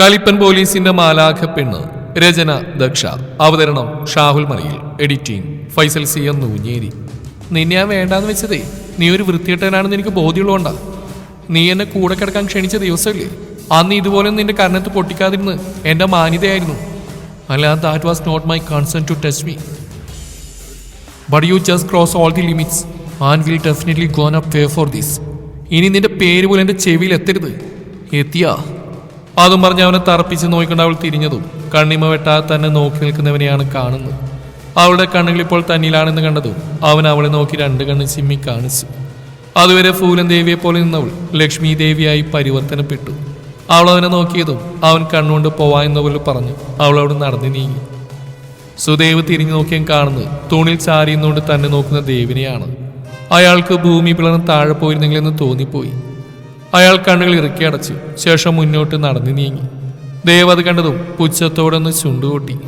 കലിപ്പൻ പോലീസിന്റെ മാലാഖ പെണ്ണ് രചന ദക്ഷ. അവതരണം Shahul Malayil. Editing Faisal C M Noonjeri. നിന്നെ ഞാൻ വേണ്ടാന്ന് വെച്ചതേ നീ ഒരു വൃത്തികെട്ടനാണെന്ന് എനിക്ക് ബോധ്യമുള്ളതുകൊണ്ടാ. നീ എന്നെ കൂടെ കിടക്കാൻ ക്ഷണിച്ച ദിവസമില്ലേ അന്ന് ഇതുപോലെ നിന്റെ കരണത്ത് പൊട്ടിക്കാതിരുന്ന് എന്റെ മാന്യതയായിരുന്നു. അല്ല that was not my concern to touch me but you just cross all the limits and will definitely gone up pay for this ഇനി നിന്റെ പേര് പോലും എന്റെ ചെവിയിൽ എത്തരുത്. എത്തിയാ. അതും പറഞ്ഞ് അവനെ തറപ്പിച്ച് നോക്കിക്കൊണ്ട് അവൾ തിരിഞ്ഞതും കണ്ണിമ വെട്ടാതെ തന്നെ നോക്കി നിൽക്കുന്നവനെയാണ് കാണുന്നത്. അവളുടെ കണ്ണുകൾ ഇപ്പോൾ തന്നിലാണെന്ന് കണ്ടതും അവൻ അവളെ നോക്കി രണ്ട് കണ്ണ് ചിമ്മി കാണിച്ചു. അതുവരെ ഫൂലൻ ദേവിയെ പോലെ നിന്നവൾ ലക്ഷ്മി ദേവിയായി പരിവർത്തനപ്പെട്ടു. അവൾ അവനെ നോക്കിയതും അവൻ കണ്ണുകൊണ്ട് പോവാ എന്ന പോലെ പറഞ്ഞു. അവൾ അവിടെ നടന്നു നീങ്ങി. സുദേവ് തിരിഞ്ഞു നോക്കിയാൻ കാണുന്നത് തൂണിൽ ചാരിയുന്നുകൊണ്ട് തന്നെ നോക്കുന്ന ദേവിനെയാണ്. അയാൾക്ക് ഭൂമി പിളർന്ന് താഴെ പോയിരുന്നെങ്കിലെന്ന് തോന്നിപ്പോയി. അയാൾ കണ്ണുകൾ ഇറുക്കി അടച്ചു. ശേഷം മുന്നോട്ട് നടന്നു നീങ്ങി. ദേവ് അത് കണ്ടതും പുച്ഛത്തോടൊന്ന് ചുണ്ടുകൂട്ടി.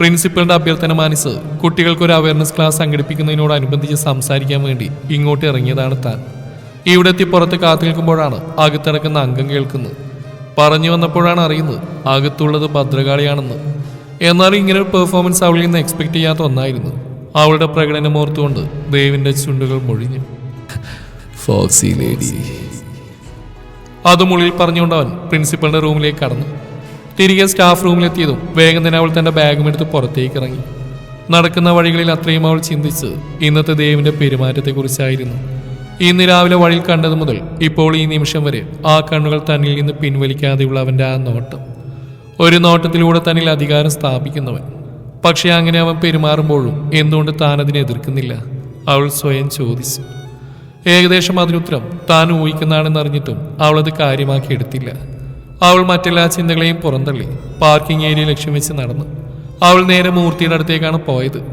പ്രിൻസിപ്പലിന്റെ അഭ്യർത്ഥന മാനിച്ച് കുട്ടികൾക്ക് ഒരു അവയർനെസ് ക്ലാസ് സംഘടിപ്പിക്കുന്നതിനോടനുബന്ധിച്ച് സംസാരിക്കാൻ വേണ്ടി ഇങ്ങോട്ട് ഇറങ്ങിയതാണ് താൻ. ഇവിടെ എത്തി പുറത്ത് കാത്തു നിൽക്കുമ്പോഴാണ് അകത്തിടക്കുന്ന അംഗം കേൾക്കുന്നത്. പറഞ്ഞു വന്നപ്പോഴാണ് അറിയുന്നത് അകത്തുള്ളത് ഭദ്രകാളിയാണെന്ന്. എന്നാൽ ഇങ്ങനെ ഒരു പെർഫോമൻസ് അവളിൽ നിന്ന് എക്സ്പെക്ട് ചെയ്യാത്ത ഒന്നായിരുന്നു. അവളുടെ പ്രകടനം ഓർത്തുകൊണ്ട് ദേവിന്റെ ചുണ്ടുകൾ മൊഴിഞ്ഞു. ഫോക്സി ലേഡി അതുമുള്ളിൽ പറഞ്ഞുകൊണ്ട് അവൻ റൂമിലേക്ക് കടന്നു. തിരികെ സ്റ്റാഫ് റൂമിലെത്തിയതും വേഗം തന്നെ അവൾ തന്റെ ബാഗും എടുത്ത് പുറത്തേക്ക് ഇറങ്ങി. നടക്കുന്ന വഴികളിൽ അത്രയും അവൾ ചിന്തിച്ച് ഇന്നത്തെ ദേവിന്റെ പെരുമാറ്റത്തെക്കുറിച്ചായിരുന്നു. ഇന്ന് രാവിലെ വഴിയിൽ കണ്ടത് മുതൽ ഇപ്പോൾ ഈ നിമിഷം വരെ ആ കണ്ണുകൾ തന്നിൽ നിന്ന് പിൻവലിക്കാതെയുള്ള അവന്റെ ആ നോട്ടം. ഒരു നോട്ടത്തിലൂടെ തന്നിൽ അധികാരം സ്ഥാപിക്കുന്നവൻ. പക്ഷേ അങ്ങനെ അവൻ പെരുമാറുമ്പോഴും എന്തുകൊണ്ട് താൻ എതിർക്കുന്നില്ല? അവൾ സ്വയം ചോദിച്ചു. ഏകദേശം അതിനുത്തരം താൻ ഊഹിക്കുന്നതാണെന്ന് അറിഞ്ഞിട്ടും അവൾ അത് കാര്യമാക്കി എടുത്തില്ല. അവൾ മറ്റെല്ലാ ചിന്തകളെയും പുറന്തള്ളി പാർക്കിംഗ് ഏരിയ ലക്ഷ്യം വെച്ച് നടന്നു. അവൾ നേരെ മൂർത്തിയുടെ അടുത്തേക്കാണ് പോയത്.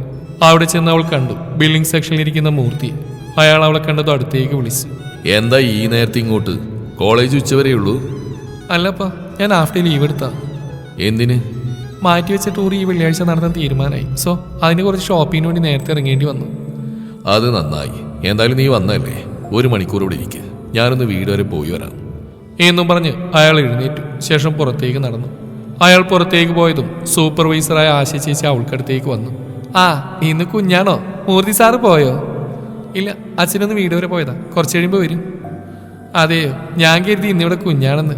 അവിടെ ചെന്ന് അവൾ കണ്ടു ബിൽഡിംഗ് സെക്ഷനിൽ ഇരിക്കുന്ന മൂർത്തി. അയാൾ അവളെ കണ്ടത് അടുത്തേക്ക് വിളിച്ചു. എന്താ ഈ നേരത്തെ ഇങ്ങോട്ട്? കോളേജ് ഉച്ചവരെ ഉള്ളൂ? അല്ലപ്പാ ഞാൻ ആഫ്റ്റർ ലീവ് എടുത്താ. എന്തിന്? മാറ്റി വെച്ച ടൂർ ഈ വെള്ളിയാഴ്ച നടത്താൻ തീരുമാനമായി സോ അതിന് കുറച്ച് ഷോപ്പിങ്ങിന് വേണ്ടി നേരത്തെ ഇറങ്ങേണ്ടി വന്നു. അത് നന്നായി. എന്തായാലും നീ വന്നല്ലേ ഒരു മണിക്കൂർ ഇവിടെ ഇരിക്കുക ഞാനൊന്ന് വീട് വരെ പോയി വരാം. എന്നും പറഞ്ഞ് അയാൾ എഴുന്നേറ്റു. ശേഷം പുറത്തേക്ക് നടന്നു. അയാൾ പുറത്തേക്ക് പോയതും സൂപ്പർവൈസറായ ആശ ചേച്ചി അവൾക്കടുത്തേക്ക് വന്നു. ആ ഇന്ന് കുഞ്ഞാണോ? മൂർത്തി സാറ് പോയോ? ഇല്ല അച്ഛനൊന്ന് വീട് വരെ പോയതാ. കുറച്ച് കഴിയുമ്പോൾ വരും. അതെയോ ഞാൻ കരുതി ഇന്നിവിടെ കുഞ്ഞാണെന്ന്.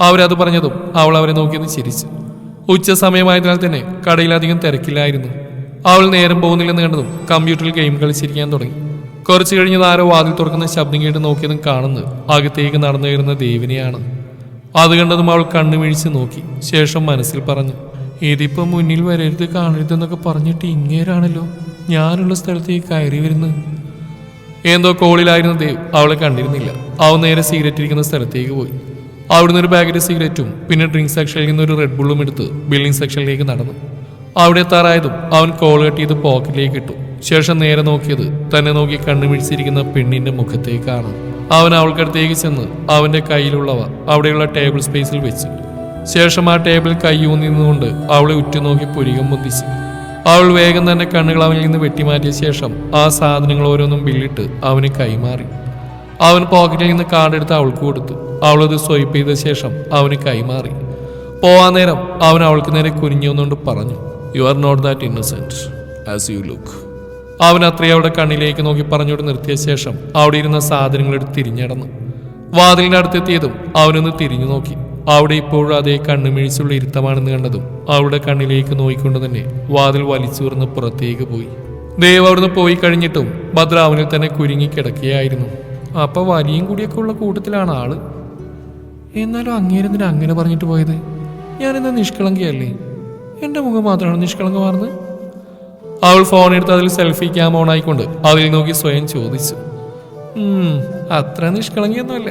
അവരത് പറഞ്ഞതും അവൾ അവരെ നോക്കിയൊന്ന് ചിരിച്ചു. ഉച്ച സമയമായതിനാൽ തന്നെ കടയിലധികം തിരക്കില്ലായിരുന്നു. അവൾ നേരം പോകുന്നില്ലെന്ന് കണ്ടതും കമ്പ്യൂട്ടറിൽ ഗെയിം കളിച്ചിരിക്കാൻ തുടങ്ങി. കുറച്ചു കഴിഞ്ഞത് ആരോ വാതിൽ തുറക്കുന്ന ശബ്ദം കേട്ട് നോക്കിയതും കാണുന്നത് അകത്തേക്ക് നടന്നു കയറുന്ന ദേവിനെയാണ്. അത് കണ്ടതും അവൾ കണ്ണു വീഴ്ച നോക്കി. ശേഷം മനസ്സിൽ പറഞ്ഞു ഇതിപ്പോ മുന്നിൽ വരരുത് കാണരുതെന്നൊക്കെ പറഞ്ഞിട്ട് ഇങ്ങേരാണല്ലോ. ഞാനുള്ള സ്ഥലത്തേക്ക് കയറി വരുന്നത് എന്തോ കോളിലായിരുന്ന ദേവ് അവളെ കണ്ടിരുന്നില്ല. അവൻ നേരെ സിഗരറ്റ് ഇരിക്കുന്ന സ്ഥലത്തേക്ക് പോയി. അവിടുന്ന് ഒരു പാക്കറ്റ് സിഗരറ്റും പിന്നെ ഡ്രിങ്ക് സെക്ഷനിൽ നിന്ന് ഒരു റെഡ് ബുള്ളും എടുത്ത് ബില്ലിംഗ് സെക്ഷനിലേക്ക് നടന്നു. അവിടെ എത്താറായതും അവൻ കോൾ കെട്ടിയത് പോക്കറ്റിലേക്ക് ഇട്ടു. ശേഷം നേരെ നോക്കിയത് തന്നെ നോക്കി കണ്ണു വിഴിച്ചിരിക്കുന്ന പെണ്ണിന്റെ മുഖത്തേക്കാണ്. അവൻ അവൾക്കടുത്തേക്ക് ചെന്ന് അവന്റെ കയ്യിലുള്ളവ അവിടെയുള്ള ടേബിൾ സ്പേസിൽ വെച്ചു. ശേഷം ആ ടേബിൾ കൈയൂന്നി നിന്നുകൊണ്ട് അവളെ ഉറ്റുനോക്കി പുരികം മുന്തിച്ചു അവൾ വേഗം തന്നെ കണ്ണുകൾ അവനിൽ നിന്ന് വെട്ടിമാറ്റിയ ശേഷം ആ സാധനങ്ങൾ ഓരോന്നും ബില്ലിട്ട് അവന് കൈമാറി. അവൻ പോക്കറ്റിൽ നിന്ന് കാർഡ് എടുത്ത് അവൾക്ക് കൊടുത്തു. അവളത് സ്വൈപ്പ് ചെയ്ത ശേഷം അവന് കൈമാറി. പോവാൻ നേരം അവൻ അവൾക്ക് നേരെ കുനിഞ്ഞുകൊണ്ട് പറഞ്ഞു you are not that innocent as you look അവൻ അത്രയും അവിടെ കണ്ണിലേക്ക് നോക്കി പറഞ്ഞുകൊണ്ട് നിർത്തിയ ശേഷം അവിടെ ഇരുന്ന സാധനങ്ങൾ എടുത്ത് തിരിഞ്ഞടന്നു വാതിലിന്റെ അടുത്തെത്തിയതും അവനൊന്ന് തിരിഞ്ഞു നോക്കി. അവിടെ ഇപ്പോഴും അതേ കണ്ണുമിഴിച്ചുള്ള ഇരുത്തമാണെന്ന് കണ്ടതും അവളുടെ കണ്ണിലേക്ക് നോയിക്കൊണ്ട് തന്നെ വാതിൽ വലിച്ചുറന്ന് പുറത്തേക്ക് പോയി. ദേവ് അവിടുന്ന് പോയി കഴിഞ്ഞിട്ടും ഭദ്ര അവനിൽ തന്നെ കുരുങ്ങി കിടക്കുകയായിരുന്നു. അപ്പൊ വലിയും കൂടിയൊക്കെ ഉള്ള കൂട്ടത്തിലാണ് ആൾ. എന്നാലും അങ്ങേരെന്തിനാ അങ്ങനെ പറഞ്ഞിട്ട് പോയത്? ഞാനെന്താ നിഷ്കളങ്കയല്ലേ? എന്റെ മുഖം മാത്രമാണ് നിഷ്കളങ്കമാർന്ന്. അവൾ ഫോൺ എടുത്ത് അതിൽ സെൽഫി ക്യാം ഓൺ ആയിക്കൊണ്ട് അതിൽ നോക്കി സ്വയം ചോദിച്ചു. അത്ര നിഷ്കളങ്കിയൊന്നുമല്ല.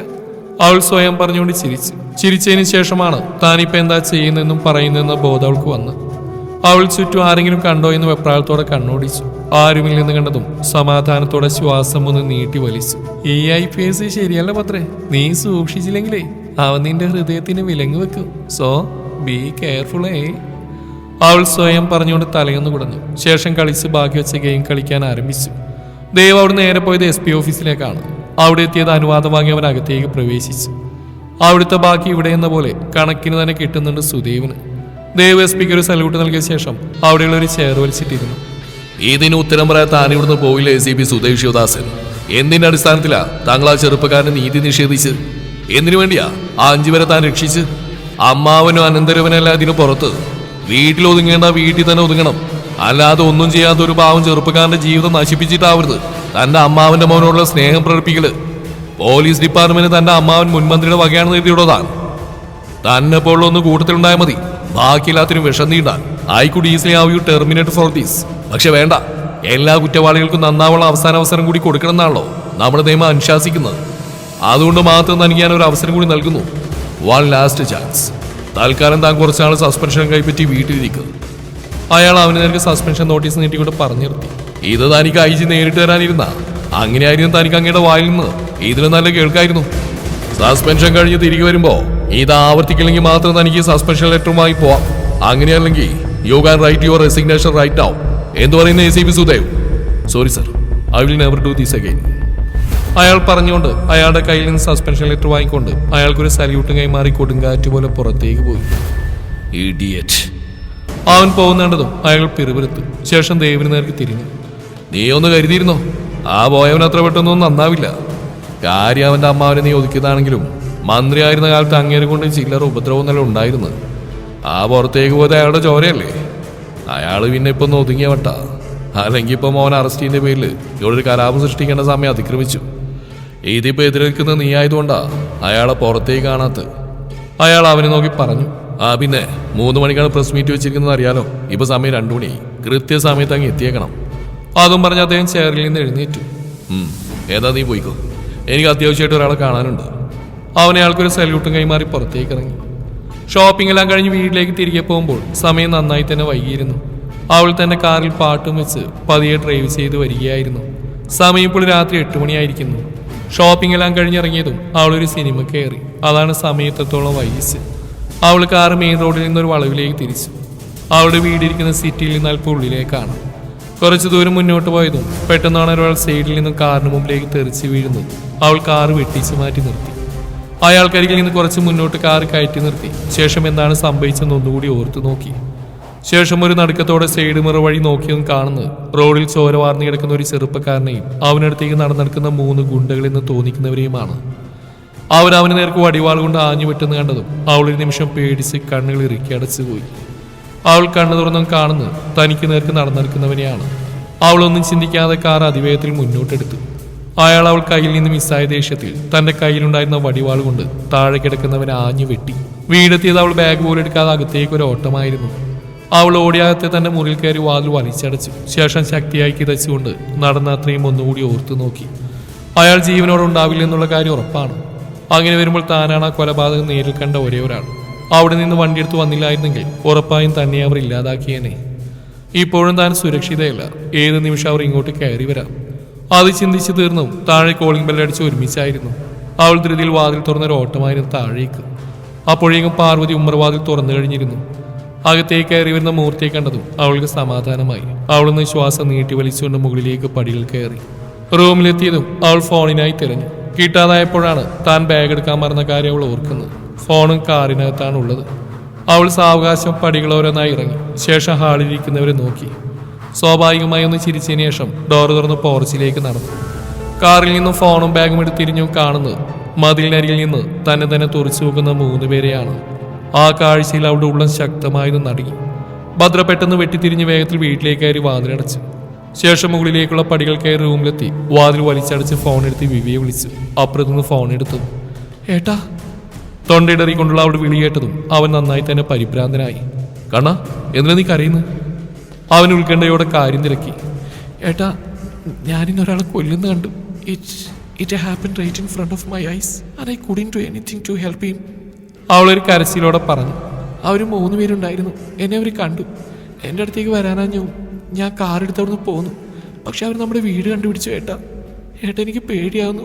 അവൾ സ്വയം പറഞ്ഞുകൊണ്ട് ചിരിച്ചു. ചിരിച്ചതിന് ശേഷമാണ് താനിപ്പോ എന്താ ചെയ്യുന്നതെന്നും പറയുന്നതെന്ന ബോധം അവൾക്ക് വന്ന്. അവൾ ചുറ്റും ആരെങ്കിലും കണ്ടോ എന്ന് വെപ്രാളത്തോടെ കണ്ണോടിച്ചു. ആരുമില്ലെന്ന് കണ്ടതും സമാധാനത്തോടെ ശ്വാസം ഒന്ന് നീട്ടി വലിച്ചു. ഈ ഐ പി എസ് ശരിയല്ല പത്രേ. നീ സൂക്ഷിച്ചില്ലെങ്കിലേ അവൻ നിന്റെ ഹൃദയത്തിന് വിലങ്ങ് വെക്കും. സോ ബി കെയർഫുൾ ഏ അവൾ സ്വയം പറഞ്ഞുകൊണ്ട് തലയൊന്ന് കുടഞ്ഞു. ശേഷം കളിച്ച് ബാക്കി വെച്ച ഗെയിം കളിക്കാൻ ആരംഭിച്ചു. ദേവ് അവിടെ നേരെ പോയത് എസ് പി ഓഫീസിലേക്കാണ്. അവിടെ എത്തിയത് അനുവാദം വാങ്ങി അവൻ അകത്തേക്ക് പ്രവേശിച്ചു. അവിടുത്തെ ബാക്കി ഇവിടെ എന്ന പോലെ കണക്കിന് തന്നെ കിട്ടുന്നുണ്ട് സുദേവിന്. ദേവ് എസ് പിക്ക് ഒരു സല്യൂട്ട് നൽകിയ ശേഷം അവിടെയുള്ള ഒരു ചെയർ വലിച്ചിട്ടിരുന്നു. ഇതിന് ഉത്തരം പറയാൻ താൻ ഇവിടുന്ന് പോയില്ല A C P Sudev Sivadasan എന്തിന്റെ അടിസ്ഥാനത്തിലാ താങ്കൾ ആ ചെറുപ്പക്കാരന് നീതി നിഷേധിച്ച്? എന്തിനു വേണ്ടിയാ? ആ അഞ്ചു പേരെ താൻ രക്ഷിച്ച്? അമ്മാവനും അനന്തരവനല്ല ഇതിന് പുറത്ത്. വീട്ടിൽ ഒതുങ്ങേണ്ട വീട്ടിൽ തന്നെ ഒതുങ്ങണം. അല്ലാതെ ഒന്നും ചെയ്യാത്ത ഒരു പാവം ചെറുപ്പക്കാരന്റെ ജീവിതം നശിപ്പിച്ചിട്ടാവരുത്. തന്റെ അമ്മാവന്റെ മോനോടുള്ള സ്നേഹം പ്രകടിപ്പിക്കൽ. പോലീസ് ഡിപ്പാർട്ട്മെന്റ് തന്റെ അമ്മാവൻ മുൻമന്ത്രിയുടെ വകയാണെന്ന് എഴുതിയുള്ളതാണ്. തന്നെ പോലുള്ള ഒന്ന് കൂട്ടത്തിലുണ്ടായാൽ മതി. ബാക്കിയെല്ലാത്തിനും വിഷം നീണ്ടാൻ. I could easily have you terminate for these. പക്ഷെ വേണ്ട. എല്ലാ കുറ്റവാളികൾക്കും നന്നാവുള്ള അവസാന അവസരം കൂടി കൊടുക്കണമെന്നാണല്ലോ നമ്മുടെ നിയമം അനുശാസിക്കുന്നത്. അതുകൊണ്ട് മാത്രം തനിക്ക് ഞാൻ ഒരു അവസരം കൂടി നൽകുന്നു. വൺ ലാസ്റ്റ് ചാൻസ് തൽക്കാലം താൻ കുറച്ചാൾ സസ്പെൻഷൻ കൈപ്പറ്റി വീട്ടിലിരിക്കുന്നു അയാൾ അവന് നേരെ സസ്പെൻഷൻ നോട്ടീസ് നീട്ടിക്കൊണ്ട് പറഞ്ഞു നിർത്തി ഇത് തനിക്ക് അയച്ച് നേരിട്ട് തരാനിരുന്ന അങ്ങനെയായിരുന്നു തനിക്ക് അങ്ങയുടെ വായിൽ നിന്ന്. ഇതിന് നല്ല കേൾക്കായിരുന്നു. സസ്പെൻഷൻ കഴിഞ്ഞ് തിരികെ വരുമ്പോ ഇത് ആവർത്തിക്കില്ലെങ്കിൽ മാത്രം തനിക്ക് സസ്പെൻഷൻ ലെറ്ററുമായി പോവാം. അങ്ങനെയല്ലെങ്കിൽ you can write your resignation right ആവും എന്ന് പറയുന്ന A C P Sudev? Sorry sir I will never do this again അയാൾ പറഞ്ഞുകൊണ്ട് അയാളുടെ കയ്യിൽ നിന്ന് സസ്പെൻഷൻ ലെറ്റർ വാങ്ങിക്കൊണ്ട് അയാൾക്കൊരു സല്യൂട്ടും കൈമാറി കൊടുങ്കാറ്റ് പോലെ പുറത്തേക്ക് പോയി. ഇഡിയറ്റ് അവൻ പോകുന്നതും അയാൾ പിറുപിറുത്തു. ശേഷം ദേവിന് നേർക്ക് തിരിഞ്ഞു. നീ ഒന്ന് കരുതിയിരുന്നോ? ആ പോയവൻ അത്ര പെട്ടെന്നൊന്നും നന്നാവില്ല. കാര്യം അവന്റെ അമ്മാവനെ നീ ഒതുക്കിയതാണെങ്കിലും മന്ത്രിയായിരുന്ന കാലത്ത് അങ്ങേരെ കൊണ്ട് ചില്ലറ ഉപദ്രവം നല്ല ഉണ്ടായിരുന്നു. ആ പുറത്തേക്ക് പോയത് അയാളുടെ ചോരയല്ലേ? അയാൾ പിന്നെ ഇപ്പൊ ഒന്ന് ഒതുങ്ങിയ വട്ട. അല്ലെങ്കിൽ ഇപ്പൊ മോൻ അറസ്റ്റിന്റെ പേരിൽ ഇവിടെ ഒരു കലാപം സൃഷ്ടിക്കേണ്ട സമയം അതിക്രമിച്ചു. ഇതിപ്പോ എതിരേൽക്കുന്ന നീ ആയതുകൊണ്ടാ അയാളെ പുറത്തേക്ക് കാണാത്ത അയാൾ അവനെ നോക്കി പറഞ്ഞു ആ പിന്നെ മൂന്ന് മണിക്കാണ് പ്രസ് മീറ്റ് വെച്ചിരിക്കുന്നത് അറിയാലോ? ഇപ്പൊ സമയം രണ്ടു മണി. കൃത്യസമയത്ത് അങ്ങ് എത്തിയേക്കണം. അതും പറഞ്ഞ് അദ്ദേഹം ചെയറിൽ നിന്ന് എഴുന്നേറ്റു. ഏതാ നീ പോയിക്കോ? എനിക്ക് അത്യാവശ്യമായിട്ട് ഒരാളെ കാണാനുണ്ട്. അവൻ അയാൾക്കൊരു സല്യൂട്ടും കൈമാറി പുറത്തേക്ക് ഇറങ്ങി. ഷോപ്പിംഗ് എല്ലാം കഴിഞ്ഞ് വീട്ടിലേക്ക് തിരികെ പോകുമ്പോൾ സമയം നന്നായി തന്നെ വൈകിയിരുന്നു. അവൾ തന്റെ കാറിൽ പാട്ടും വെച്ച് പതിയെ ഡ്രൈവ് ചെയ്ത് വരികയായിരുന്നു. സമയം ഇപ്പോൾ രാത്രി എട്ട് മണിയായിരിക്കുന്നു. ഷോപ്പിംഗ് എല്ലാം കഴിഞ്ഞിറങ്ങിയതും അവൾ ഒരു സിനിമ കയറി. അതാണ് സമയത്തോളം വൈകിച്ച് അവൾ കാർ മെയിൻ റോഡിൽ നിന്നൊരു വളവിലേക്ക് തിരിച്ചു. അവളുടെ വീടിരിക്കുന്ന സിറ്റിയിൽ നിന്ന് അല്പം കുറച്ച് ദൂരം മുന്നോട്ട് പോയതും പെട്ടെന്നാണ് ഒരാൾ സൈഡിൽ നിന്നും കാറിന് മുമ്പിലേക്ക് തെറിച്ച് വീഴുന്നത്. അവൾ കാർ വെട്ടിച്ച് മാറ്റി നിർത്തി. അയാൾക്കരികിൽ നിന്ന് കുറച്ച് മുന്നോട്ട് കാർ കയറ്റി നിർത്തി. ശേഷം എന്താണ് സംഭവിച്ചെന്ന് ഒന്നുകൂടി ഓർത്തു നോക്കി. ശേഷം ഒരു നടുക്കത്തോടെ സൈഡ് മിറ വഴി നോക്കിയും കാണുന്നത്. റോഡിൽ ചോര വാർന്നു കിടക്കുന്ന ഒരു ചെറുപ്പക്കാരനെയും അവനടുത്തേക്ക് നടന്നെടുക്കുന്ന മൂന്ന് ഗുണ്ടകളെന്ന് തോന്നിക്കുന്നവരെയുമാണ്. അവർ അവന് നേർക്ക് വടിവാൾ കൊണ്ട് ആഞ്ഞു വെട്ടെന്ന് കണ്ടതും അവൾ ഒരു നിമിഷം പേടിച്ച് കണ്ണുകൾ ഇറുക്കി അടച്ചു പോയി. അവൾ കണ്ണു തുറന്നും കാണുന്നു തനിക്ക് നേർക്ക് നടന്നെടുക്കുന്നവനെയാണ്. അവളൊന്നും ചിന്തിക്കാതെ കാർ അതിവേഗത്തിൽ മുന്നോട്ടെടുത്തു. അയാൾ അവൾ കയ്യിൽ നിന്ന് മിസ്സായ ദേഷ്യത്തിൽ തന്റെ കയ്യിലുണ്ടായിരുന്ന വടിവാൾ കൊണ്ട് താഴെ കിടക്കുന്നവനെ ആഞ്ഞു വെട്ടി. വീടെത്തിയത് അവൾ ബാഗ് പോലെടുക്കാതെ അകത്തേക്ക് ഒരു ഓട്ടമായിരുന്നു. അവൾ ഓടിയാകത്തെ തന്റെ മുറിയിൽ കയറി വാതിൽ വലിച്ചടച്ചു. ശേഷം ശക്തിയായി കിതച്ചുകൊണ്ട് നടന്ന അത്രയും ഒന്നുകൂടി ഓർത്തു നോക്കി. അയാൾ ജീവനോടെ ഉണ്ടാവില്ല എന്നുള്ള കാര്യം ഉറപ്പാണ്. അങ്ങനെ വരുമ്പോൾ താനാണ് ആ കൊലപാതകം നേരിൽ കണ്ട ഒരേ ഒരാൾ. അവിടെ നിന്ന് വണ്ടിയെടുത്ത് വന്നില്ലായിരുന്നെങ്കിൽ ഉറപ്പായും തന്നെ അവർ ഇല്ലാതാക്കിയേനെ. ഇപ്പോഴും താൻ സുരക്ഷിതയല്ല. ഏത് നിമിഷം അവർ ഇങ്ങോട്ട് കയറി വരാം? അത് ചിന്തിച്ചു തീർന്നും താഴെ കോളിംഗ് ബെല്ലടിച്ച് ഒരുമിച്ചായിരുന്നു. അവൾ ധൃതിയിൽ വാതിൽ തുറന്നൊരു ഓട്ടമായിരുന്നു താഴേക്ക്. അപ്പോഴേക്കും പാർവതി ഉമ്മർവാതിൽ തുറന്നു കഴിഞ്ഞിരുന്നു. അകത്തേക്ക് കയറി വരുന്ന മൂർത്തിയെ കണ്ടതും അവൾക്ക് സമാധാനമായി. അവളൊന്ന് ശ്വാസം നീട്ടി വലിച്ചുകൊണ്ട് മുകളിലേക്ക് പടികൾ കയറി. റൂമിലെത്തിയതും അവൾ ഫോണിനായി തിരഞ്ഞു. കിട്ടാതായപ്പോഴാണ് താൻ ബാഗ് എടുക്കാൻ മറന്ന കാര്യം അവൾ ഓർക്കുന്നത്. ഫോണും കാറിനകത്താണ് ഉള്ളത്. അവൾ സാവകാശം പടികൾ ഓരോന്നായി ഇറങ്ങി. ശേഷം ഹാളിലിരിക്കുന്നവരെ നോക്കി. സ്വാഭാവികമായി ഒന്ന് ചിരിച്ചതിന് ശേഷം ഡോർ തുറന്ന് പോർച്ചിലേക്ക് നടന്നു. കാറിൽ നിന്നും ഫോണും ബാഗും എടുത്തിരിഞ്ഞു കാണുന്നത് മതിലിനരികിൽ നിന്ന് തന്നെ തന്നെ തുറച്ചു നോക്കുന്ന മൂന്ന് പേരെയാണ്. ആ കാഴ്ചയിൽ അവളുടെ ഉള്ളം ശക്തമായി നടുങ്ങി. ഭദ്ര പെട്ടെന്ന് വെട്ടിത്തിരിഞ്ഞ് വേഗത്തിൽ വീട്ടിലേക്ക് കയറി വാതിലടച്ചു. ശേഷം മുകളിലേക്കുള്ള പടികൾ കയറി റൂമിലെത്തി. വാതിൽ വലിച്ചടച്ച് ഫോൺ എടുത്ത് വിവിയെ വിളിച്ചു. അപ്പുറത്തുനിന്ന് ഫോൺ എടുത്തു. ഏട്ടാ. തൊണ്ടയിടറിക്കൊണ്ടുള്ള കൊണ്ടുള്ള വിളി കേട്ടതും അവൻ നന്നായി തന്നെ പരിഭ്രാന്തനായി. കണ്ണാ എന്തിനാ നീ കരയുന്നു? അവൻ ഉത്കണ്ഠയോടെ കാര്യം തിരക്കി. ഏട്ടാ ഞാനിന്ന് ഒരാളെ കൊല്ലുന്ന കണ്ടു. It it happen right in front of my eyes I couldn't to anything to help him അവളൊരു കരച്ചിലോടെ പറഞ്ഞു അവർ മൂന്ന് പേരുണ്ടായിരുന്നു. എന്നെ അവർ കണ്ടു. എന്റെ അടുത്തേക്ക് വരാനാഞ്ഞു ഞാൻ കാറെടുത്തവിടുന്ന് പോന്നു. പക്ഷെ അവർ നമ്മുടെ വീട് കണ്ടുപിടിച്ചു ഏട്ടാ. ഏട്ടാ എനിക്ക് പേടിയാവുന്നു.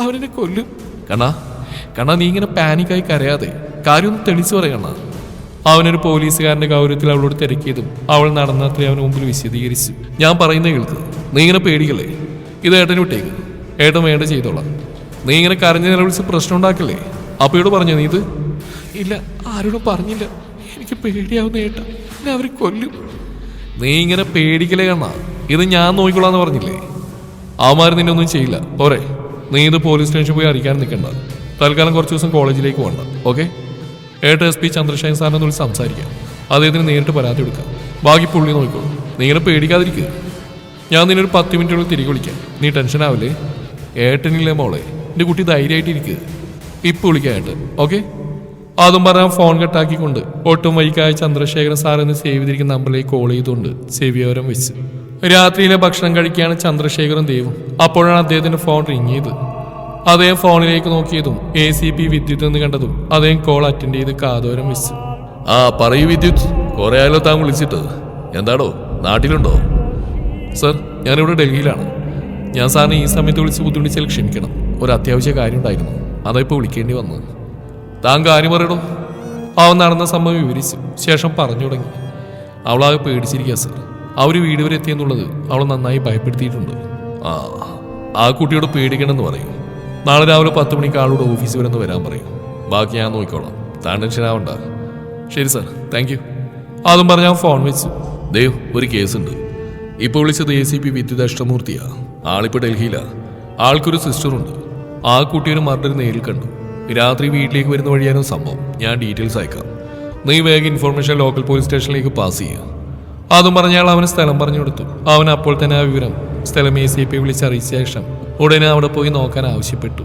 അവരെന്നെ കൊല്ലും. കണ്ണാ കണ്ണാ നീ ഇങ്ങനെ പാനിക്കായി കരയാതെ. കാര്യം ഒന്ന് തെളിച്ചു പറയണ അവനൊരു പോലീസുകാരന്റെ ഗൗരവത്തിൽ അവളോട് തിരക്കിയതും അവൾ നടന്നത്ര അവന് മുമ്പിൽ വിശദീകരിച്ചു. ഞാൻ പറയുന്ന കേൾക്ക്. നീ ഇങ്ങനെ പേടിക്കല്ലേ? ഇത് ഏട്ടന് വിട്ടേക്ക്. ഏട്ടൻ വേണ്ട ചെയ്തോളാം. നീ ഇങ്ങനെ കരഞ്ഞ് നിലവിളിച്ച് പ്രശ്നം ഉണ്ടാക്കല്ലേ? അപ്പയോട് പറഞ്ഞു നീ ഇത്? ഇല്ല ആരോടും പറഞ്ഞില്ല. എനിക്ക് പേടിയാവുന്ന ഏട്ടാ. എന്നെ അവർ കൊല്ലും. നീ ഇങ്ങനെ പേടിക്കലേ കണ്ണാ? ഇത് ഞാൻ നോക്കിക്കൊള്ളാന്ന് പറഞ്ഞില്ലേ? അവന്മാർ നിന്നെ ഒന്നും ചെയ്യില്ല. പോരെ. നീ ഇത് പോലീസ് സ്റ്റേഷൻ പോയി അറിയിക്കാൻ നിൽക്കണ്ട. തൽക്കാലം കുറച്ച് ദിവസം കോളേജിലേക്ക് പോകണ്ട. ഓക്കെ? ഏട്ട എസ് പി ചന്ദ്രശേഖരൻ സാറിനെ വിളിച്ച് സംസാരിക്കാം. അദ്ദേഹത്തിന് നേരിട്ട് പരാതി കൊടുക്കാം. ബാക്കി പുള്ളി നോക്കിക്കോളൂ നീ ഇങ്ങനെ പേടിക്കാതിരിക്കുക ഞാൻ നിന്നൊരു പത്ത് മിനിറ്റുള്ളിൽ തിരികെ വിളിക്കാം. നീ ടെൻഷൻ ആവില്ലേ? ഏട്ടനില്ലേ മോളെ? എന്റെ കുട്ടി ധൈര്യമായിട്ടിരിക്കുക ഇപ്പോൾ വിളിക്കാം ഏട്ടൻ ഓക്കെ? അതും പറഞ്ഞാൽ ഫോൺ കട്ടാക്കിക്കൊണ്ട് ഒട്ടും വൈകായ ചന്ദ്രശേഖരൻ സാർ എന്ന് സേവ് ചെയ്തിരിക്കുന്ന നമ്പറിലേക്ക് കോൾ ചെയ്തുകൊണ്ട് സേവിയോരം വെച്ച്. രാത്രിയിലെ ഭക്ഷണം കഴിക്കുകയാണ് ചന്ദ്രശേഖരൻ ദേവും. അപ്പോഴാണ് അദ്ദേഹത്തിന്റെ ഫോൺ റിങ് ചെയ്ത് അദ്ദേഹം ഫോണിലേക്ക് നോക്കിയതും എ സി പി വിദ്യുത്ത് എന്ന് കണ്ടതും അദ്ദേഹം കോൾ അറ്റൻഡ് ചെയ്ത് കാതോരം വെച്ചു. ആ പറയൂ വിദ്യുത്. കുറെ ആയാലോ താൻ വിളിച്ചിട്ട്. എന്താടോ നാട്ടിലുണ്ടോ? സർ ഞാനിവിടെ ഡൽഹിയിലാണ്. ഞാൻ സാറിനെ ഈ സമയത്ത് വിളിച്ച് ബുദ്ധിമുട്ടിച്ചാൽ ക്ഷമിക്കണം. ഒരു അത്യാവശ്യ കാര്യം ഉണ്ടായിരുന്നു. അതാ ഇപ്പോൾ വിളിക്കേണ്ടി വന്നത്. താൻ കാര്യം പറയണോ. അവൻ നടന്ന സംഭവം വിവരിച്ചു ശേഷം പറഞ്ഞു തുടങ്ങി. അവളാകെ പേടിച്ചിരിക്കുക സർ. ആ ഒരു വീട് വരെ എത്തിയെന്നുള്ളത് അവൾ നന്നായി ഭയപ്പെടുത്തിയിട്ടുണ്ട്. ആ ആ കുട്ടിയോട് പേടിക്കണമെന്ന് പറയും. നാളെ രാവിലെ പത്ത് മണിക്ക് ആളോട് ഓഫീസിൽ വരെ ഒന്ന് വരാൻ പറയും. ബാക്കി ഞാൻ നോക്കിക്കോളാം. താൻ ടെൻഷൻ ആവണ്ട ശരി സർ. Thank you. അതും പറഞ്ഞ് അവൻ ഫോൺ വെച്ചു. ദേവ് ഒരു കേസുണ്ട്. ഇപ്പോൾ വിളിച്ചത് എ സി പി വിദ്യുത് അഷ്ടമൂർത്തിയാണ് ആളിപ്പോൾ ഡൽഹിയിലാണ് ആൾക്കൊരു സിസ്റ്ററുണ്ട്. ആ കുട്ടിയൊരു മർഡർ നേരിൽ കണ്ടു. രാത്രി വീട്ടിലേക്ക് വരുന്ന വഴിയായിരുന്നു സംഭവം. ഞാൻ ഡീറ്റെയിൽസ് അയക്കാം. നീ വേഗം ഇൻഫോർമേഷൻ ലോക്കൽ പോലീസ് സ്റ്റേഷനിലേക്ക് പാസ് ചെയ്യുക അതും പറഞ്ഞയാൾ അവന് സ്ഥലം പറഞ്ഞു കൊടുത്തു. അവൻ അപ്പോൾ തന്നെ ആ വിവരം സ്ഥലം എ സി പി വിളിച്ചറിയിച്ച ശേഷം ഉടനെ അവിടെ പോയി നോക്കാൻ ആവശ്യപ്പെട്ടു.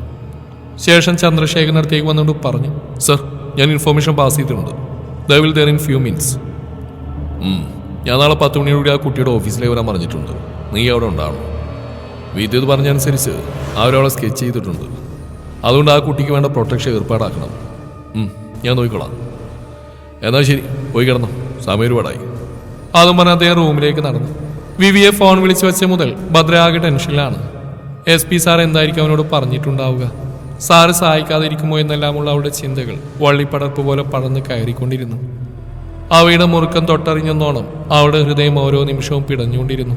ശേഷം ചന്ദ്രശേഖരനടുത്തേക്ക് വന്നുകൊണ്ട് പറഞ്ഞു സർ ഞാൻ ഇൻഫോർമേഷൻ പാസ് ചെയ്തിട്ടുണ്ട്. They will there in few minutes. ഞാൻ നാളെ പത്ത് മണിയോടുകൂടി ആ കുട്ടിയുടെ ഓഫീസിലേക്ക് വരാൻ പറഞ്ഞിട്ടുണ്ട്. നീ അവിടെ ഉണ്ടാവണം. വിദ്യുത് പറഞ്ഞനുസരിച്ച് അവരവളെ സ്കെച്ച് ചെയ്തിട്ടുണ്ട്. അതുകൊണ്ട് ആ കുട്ടിക്ക് വേണ്ട പ്രൊട്ടക്ഷൻ ഏർപ്പാടാക്കണം. ഞാൻ നോക്കിക്കോളാം. എന്നാൽ ശരി പോയി കിടന്നു. സമയം ഒരുപാടായി. അതും പറഞ്ഞ് അദ്ദേഹം റൂമിലേക്ക് നടന്നു. വിവിയെ ഫോൺ വിളിച്ചു വെച്ച മുതൽ ഭദ്ര ആകെ ടെൻഷനിലാണ് എസ് പി സാർ എന്തായിരിക്കും അവനോട് പറഞ്ഞിട്ടുണ്ടാവുക? സാറ് സഹായിക്കാതിരിക്കുമോ എന്നെല്ലാമുള്ള അവളുടെ ചിന്തകൾ വള്ളിപ്പടർപ്പ് പോലെ പടർന്ന് കയറിക്കൊണ്ടിരുന്നു. അവയുടെ മുറുക്കം തൊട്ടറിഞ്ഞെന്നോണം അവളുടെ ഹൃദയം ഓരോ നിമിഷവും പിടഞ്ഞുകൊണ്ടിരുന്നു.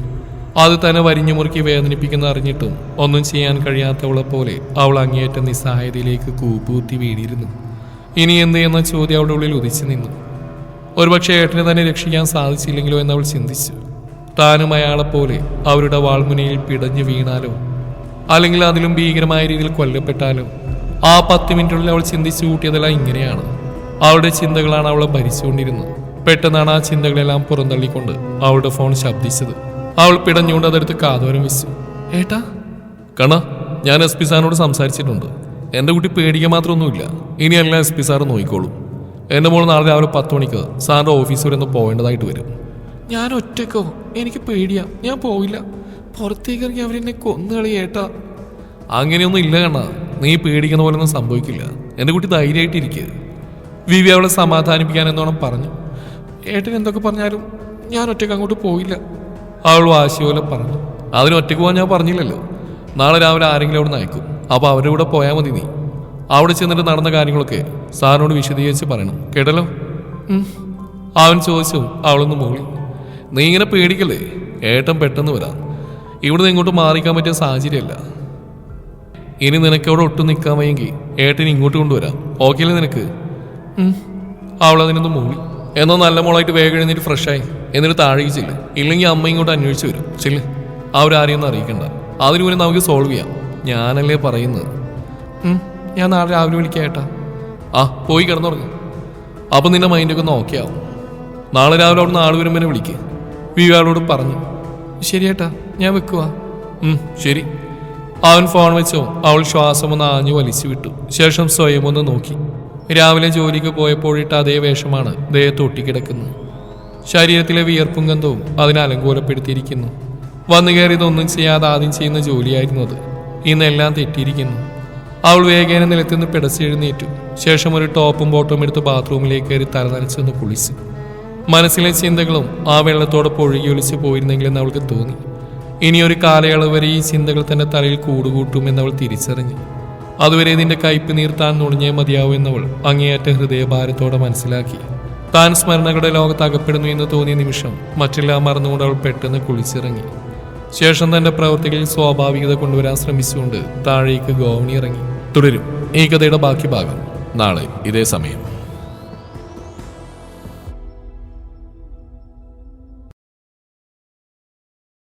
അത് തന്നെ വരിഞ്ഞു മുറുക്കി വേദനിപ്പിക്കുന്ന അറിഞ്ഞിട്ടും ഒന്നും ചെയ്യാൻ കഴിയാത്തവളെ പോലെ അവൾ അങ്ങേയറ്റ നിസ്സഹായതയിലേക്ക് കൂപ്പുകുത്തി വീണിരുന്നു. ഇനി എന്ത് എന്ന ചോദ്യം അവളുടെ ഉള്ളിൽ ഉദിച്ചു നിന്നു. ഒരുപക്ഷെ ഏട്ടനെ തന്നെ രക്ഷിക്കാൻ സാധിച്ചില്ലെങ്കിലോ എന്ന് അവൾ ചിന്തിച്ചു. താനും അയാളെപ്പോലെ അവരുടെ വാൾമുനയിൽ പിടഞ്ഞു വീണാലോ? അല്ലെങ്കിൽ അതിലും ഭീകരമായ രീതിയിൽ കൊല്ലപ്പെട്ടാലോ? ആ പത്ത് മിനിറ്റുള്ളിൽ അവൾ ചിന്തിച്ചു കൂട്ടിയതെല്ലാം ഇങ്ങനെയാണ്. അവളുടെ ചിന്തകളാണ് അവളെ ഭരിച്ചുകൊണ്ടിരുന്നത്. പെട്ടെന്നാണ് ആ ചിന്തകളെല്ലാം പുറന്തള്ളിക്കൊണ്ട് അവളുടെ ഫോൺ ശബ്ദിച്ചത്. അവൾ പിടഞ്ഞുകൊണ്ട് അതെടുത്ത് കാതോരം വെച്ചു ഏട്ടാ? കണ ഞാൻ എസ് പി സാറിനോട് സംസാരിച്ചിട്ടുണ്ട്. എന്റെ കുട്ടി പേടിക്കാൻ മാത്രമൊന്നുമില്ല. ഇനിയെല്ലാം എസ് പി സാർ നോക്കിക്കോളും. എന്റെ മോൾ നാളെ രാവിലെ പത്ത് മണിക്ക് സാറിന്റെ ഓഫീസ് വരെ ഒന്ന് പോകേണ്ടതായിട്ട് വരും. ഞാൻ ഒറ്റക്കോ? എനിക്ക് പേടിയാ. ഞാൻ പോയില്ല പുറത്തേക്ക് ഇറങ്ങി അവരെന്നെ കൊന്നുകളി ഏട്ടാ. അങ്ങനെയൊന്നും ഇല്ല കണ്ണ. നീ പേടിക്കുന്ന പോലെ ഒന്നും സംഭവിക്കില്ല. എന്റെ കുട്ടി ധൈര്യമായിട്ടിരിക്കുക വിവി അവളെ സമാധാനിപ്പിക്കാൻ എന്നോണം പറഞ്ഞു. ഏട്ടൻ എന്തൊക്കെ പറഞ്ഞാലും ഞാൻ ഒറ്റയ്ക്ക് അങ്ങോട്ട് പോയില്ല അവൾ വാശി പറഞ്ഞു. അതിന് ഒറ്റയ്ക്ക് പോകാൻ ഞാൻ പറഞ്ഞില്ലല്ലോ. നാളെ രാവിലെ ആരെങ്കിലും അവിടെ നയക്കും അപ്പോൾ അവരുടെ കൂടെ പോയാൽ മതി നീ. അവിടെ ചെന്നിട്ട് നടന്ന കാര്യങ്ങളൊക്കെ സാറിനോട് വിശദീകരിച്ച് പറയണം. കേട്ടല്ലോ? അവൻ ചോദിച്ചു അവളൊന്ന് മൂളി. നീ ഇങ്ങനെ പേടിക്കല്ലേ? ഏട്ടൻ പെട്ടെന്ന് വരാം. ഇവിടുന്ന് ഇങ്ങോട്ട് മാറിക്കാൻ പറ്റിയ സാഹചര്യമല്ല. ഇനി നിനക്കവിടെ ഒട്ടും നിൽക്കാൻ വയ്യെങ്കിൽ ഏട്ടൻ ഇങ്ങോട്ട് കൊണ്ടുവരാം. ഓക്കെ അല്ലേ നിനക്ക് അവളതിനൊന്ന് മൂളി. എന്നാൽ നല്ല മോളായിട്ട് വേഗം എഴുന്നേറ്റ് ഫ്രഷായി എന്നിട്ട് താഴേക്ക് ചെല്ല്. ഇല്ലെങ്കിൽ അമ്മ ഇങ്ങോട്ട് അന്വേഷിച്ച് വരും. ചെല്ല്. അവരാരെയൊന്നും അറിയിക്കണ്ട. അതിനു മുന്നേ നമുക്ക് സോൾവ് ചെയ്യാം. ഞാനല്ലേ പറയുന്നത്. ഞാൻ നാളെ രാവിലെ വിളിക്കാം ഏട്ടാ. ആ പോയി കിടന്നുറങ്ങും. അപ്പം നിന്റെ മൈൻഡൊക്കെ ഒന്ന് ഓക്കെ ആവും. നാളെ രാവിലെ അവിടെ നാളെ വരുമ്പോൾ എന്നെ വിളിക്ക്. വിവാളോട് പറഞ്ഞു. ശരി ഏട്ടാ ഞാൻ വെക്കുവാ. ശരി. അവൻ ഫോൺ വെച്ചോ. അവൾ ശ്വാസം ഒന്ന് ആഞ്ഞു വലിച്ചു വിട്ടു. ശേഷം സ്വയം ഒന്ന് നോക്കി. രാവിലെ ജോലിക്ക് പോയപ്പോഴിട്ട് അതേ വേഷമാണ് ദേഹത്ത് ഒട്ടിക്കിടക്കുന്നത് ശരീരത്തിലെ വിയർപ്പും ഗന്ധവും അതിനെ അലങ്കോലപ്പെടുത്തിയിരിക്കുന്നു വന്നു കയറിയതൊന്നും ചെയ്യാതെ ആദ്യം ചെയ്യുന്ന ജോലിയായിരുന്നു അത്. ഇന്നെല്ലാം തെറ്റിയിരിക്കുന്നു. അവൾ വേഗേന നിലത്തുനിന്ന് പിടച്ചെഴുന്നേറ്റു ശേഷം ഒരു ടോപ്പും ബോട്ടവും എടുത്ത് ബാത്റൂമിലേക്ക് കയറി തലനനച്ചൊന്ന് കുളിച്ചു. മനസ്സിലെ ചിന്തകളും ആ വെള്ളത്തോടൊപ്പം ഒഴുകി ഒലിച്ച് പോയിരുന്നെങ്കിലെന്ന് അവൾക്ക് തോന്നി. ഇനിയൊരു കാലയളവ് വരെ ഈ ചിന്തകൾ തന്നെ തലയിൽ കൂടുകൂട്ടുമെന്ന് അവൾ തിരിച്ചറിഞ്ഞു. അതുവരെ ഇതിന്റെ കയ്പ് നീർത്താൻ നുണിഞ്ഞേ നുണഞ്ഞേ മതിയാവൂ എന്നവൾ അങ്ങേയറ്റ ഹൃദയഭാരത്തോടെ മനസ്സിലാക്കി. താൻ സ്മരണകളുടെ ലോകത്ത് അകപ്പെടുന്നു എന്ന് തോന്നിയ നിമിഷം മറ്റെല്ലാം മറന്നുകൊണ്ട് അവൾ പെട്ടെന്ന് കുളിച്ചിറങ്ങി. ശേഷം തന്റെ പ്രവൃത്തികളിൽ സ്വാഭാവികത കൊണ്ടുവരാൻ ശ്രമിച്ചുകൊണ്ട് താഴേക്ക് ഗോവണി ഇറങ്ങി. തുടരും ഈ കഥയുടെ ബാക്കി ഭാഗം നാളെ ഇതേ സമയം.